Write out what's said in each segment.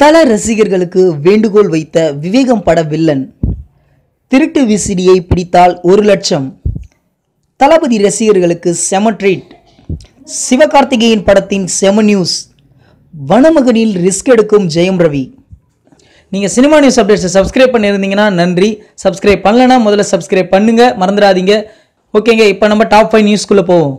தல ரசிகர்களுக்கு வேண்டுகோள் வைத்த விவேகம் பட வில்லன் திருட்டு விசிடியை பிடித்தால் ஒரு லட்சம். தளபதி ரசிகர்களுக்கு செம ட்ரீட் சிவகார்த்திகேயன் படத்தின் செம நியூஸ். வனமகனில் ரிஸ்க் எடுக்கும் ஜெயம் ரவி. நீங்கள் சினிமா நியூஸ் அப்டேட்ஸை சப்ஸ்கிரைப் பண்ணியிருந்தீங்கன்னா நன்றி. சப்ஸ்கிரைப் பண்ணலன்னா முதல்ல சப்ஸ்கிரைப் பண்ணுங்கள் மறந்துடாதீங்க. ஓகேங்க இப்போ நம்ம டாப் ஃபைவ் நியூஸ்குள்ளே போவோம்.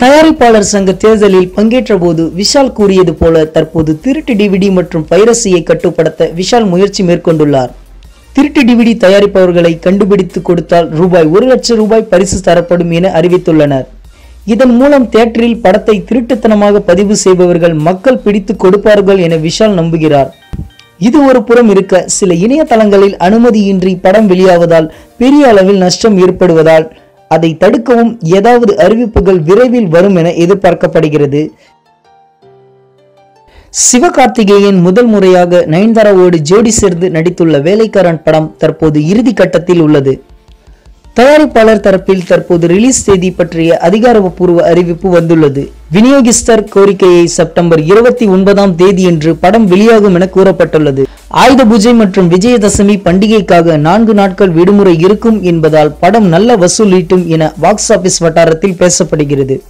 தயாரிப்பாளர் சங்க தேர்தலில் பங்கேற்ற போது விஷால் கூறியது போல தற்போது திருட்டு டிவிடி மற்றும் பைரசியை கட்டுப்படுத்த விஷால் முயற்சி மேற்கொண்டுள்ளார். திருட்டு டிவிடி தயாரிப்பவர்களை கண்டுபிடித்து கொடுத்தால் ரூபாய் ஒரு லட்சம் ரூபாய் பரிசு தரப்படும் என அறிவித்துள்ளனர். இதன் மூலம் தியேட்டரில் படத்தை திருட்டுத்தனமாக பதிவு செய்பவர்கள் மக்கள் பிடித்து கொடுப்பார்கள் என விஷால் நம்புகிறார். இது ஒரு புறம் இருக்க சில இணையதளங்களில் அனுமதியின்றி படம் வெளியாவதால் பெரிய அளவில் நஷ்டம் ஏற்படுவதால் அதை தடுக்கவும் ஏதாவது அறிவிப்புகள் விரைவில் வரும் என எதிர்பார்க்கப்படுகிறது. சிவகார்த்திகேயன் முதல் முறையாக நயன்தாராவோடு ஜோடி சேர்ந்து நடித்துள்ள வேலைக்காரன் படம் தற்போது இறுதி கட்டத்தில் உள்ளது. தயாரிப்பாளர் தரப்பில் தற்போது ரிலீஸ் தேதி பற்றிய அதிகாரப்பூர்வ அறிவிப்பு வந்துள்ளது. விநியோகிஸ்தர் கோரிக்கையை செப்டம்பர் இருபத்தி ஒன்பதாம் தேதியன்று படம் வெளியாகும் என கூறப்பட்டுள்ளது. ஆயுத பூஜை மற்றும் விஜயதசமி பண்டிகைக்காக நான்கு நாட்கள் விடுமுறை இருக்கும் என்பதால் படம் நல்ல வசூலீட்டும் என பாக்ஸ் ஆபீஸ் வட்டாரத்தில் பேசப்படுகிறது.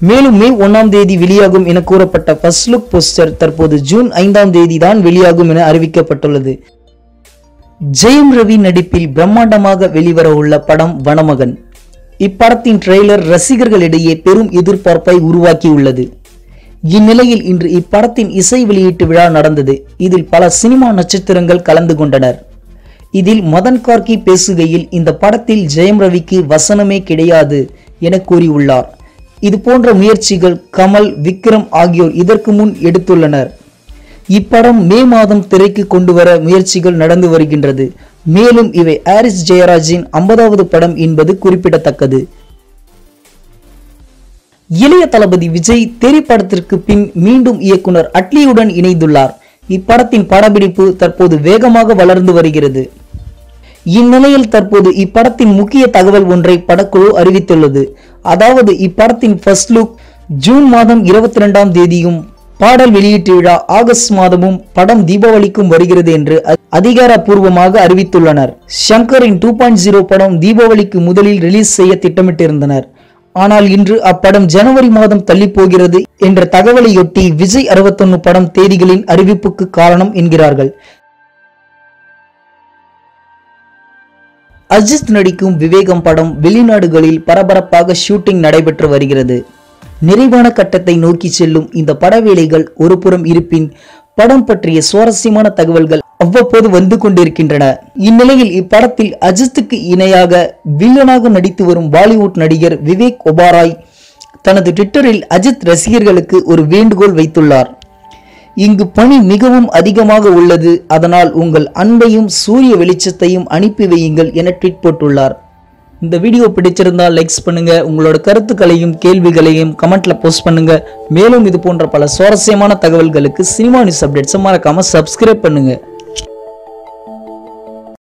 மேலும் மே ஒன்றாம் தேதி வெளியாகும் என கூறப்பட்ட ஃபர்ஸ்ட் லுக் போஸ்டர் தற்போது ஜூன் ஐந்தாம் தேதி தான் வெளியாகும் என அறிவிக்கப்பட்டுள்ளது. ஜெயம் ரவி நடிப்பில் பிரம்மாண்டமாக வெளிவர உள்ள படம் வனமகன். இப்படத்தின் ட்ரெய்லர் ரசிகர்களிடையே பெரும் எதிர்பார்ப்பை உருவாக்கியுள்ளது. இந்நிலையில் இன்று இப்படத்தின் இசை வெளியீட்டு விழா நடந்தது. இதில் பல சினிமா நட்சத்திரங்கள் கலந்து கொண்டனர். இதில் மதன் கார்கி பேசுகையில் இந்த படத்தில் ஜெயம் ரவிக்கு வசனமே கிடையாது என கூறியுள்ளார். இது போன்ற முயற்சிகள் கமல் விக்ரம் ஆகியோர் இதற்கு முன் எடுத்துள்ளனர். இப்படம் மே மாதம் திரைக்கு கொண்டு வர முயற்சிகள் நடந்து வருகின்றது. மேலும் இவை ஹாரிஸ் ஜெயராஜின் ஐம்பதாவது படம் என்பது குறிப்பிடத்தக்கது. இளைய தளபதி விஜய் தெரி படத்திற்கு பின் மீண்டும் இயக்குனர் அட்லியுடன் இணைந்துள்ளார். இப்படத்தின் படப்பிடிப்பு தற்போது வேகமாக வளர்ந்து வருகிறது. இந்நிலையில் தற்போது இப்படத்தின் முக்கிய தகவல் ஒன்றை படக்குழு அறிவித்துள்ளது. அதாவது இப்படத்தின் ஃபர்ஸ்ட் லுக் ஜூன் மாதம் இருபத்தி ரெண்டாம் தேதியும் பாடல் வெளியீட்டு விழா ஆகஸ்ட் மாதமும் படம் தீபாவளிக்கும் வருகிறது என்று அதிகாரப்பூர்வமாக அறிவித்துள்ளனர். ஷங்கரின் டூ பாயிண்ட் ஜீரோ படம் தீபாவளிக்கு முதலில் ரிலீஸ் செய்ய திட்டமிட்டிருந்தனர். ஆனால் இன்று அப்படம் ஜனவரி மாதம் தள்ளி போகிறது என்ற தகவலையொட்டி விஜய் 61 படம் தேதிகளின் அறிவிப்புக்கு காரணம் என்கிறார்கள். அஜித் நடிக்கும் விவேகம் படம் வெளிநாடுகளில் பரபரப்பாக ஷூட்டிங் நடைபெற்று வருகிறது. நிறைவான கட்டத்தை நோக்கி செல்லும் இந்த பட வேலைகள் ஒருபுறம் இருப்பின் படம் பற்றிய சுவாரஸ்யமான தகவல்கள் அவ்வப்போது வந்து கொண்டிருக்கின்றன. இந்நிலையில் இப்படத்தில் அஜித்துக்கு இணையாக வில்லனாக நடித்து வரும் பாலிவுட் நடிகர் விவேக் ஒபாராய் தனது ட்விட்டரில் அஜித் ரசிகர்களுக்கு ஒரு வேண்டுகோள் வைத்துள்ளார். இங்கு பணி மிகவும் அதிகமாக உள்ளது அதனால் உங்கள் அன்பையும் சூரிய வெளிச்சத்தையும் அனுப்பி வையுங்கள் என ட்வீட் போட்டுள்ளார். இந்த வீடியோ பிடிச்சிருந்தால் லைக்ஸ் பண்ணுங்க. உங்களோட கருத்துக்களையும் கேள்விகளையும் கமெண்ட்ல போஸ்ட் பண்ணுங்க. மேலும் இது போன்ற பல சுவாரஸ்யமான தகவல்களுக்கு சினிமா நியூஸ் அப்டேட்ஸ் மறக்காம சப்ஸ்கிரைப் பண்ணுங்க.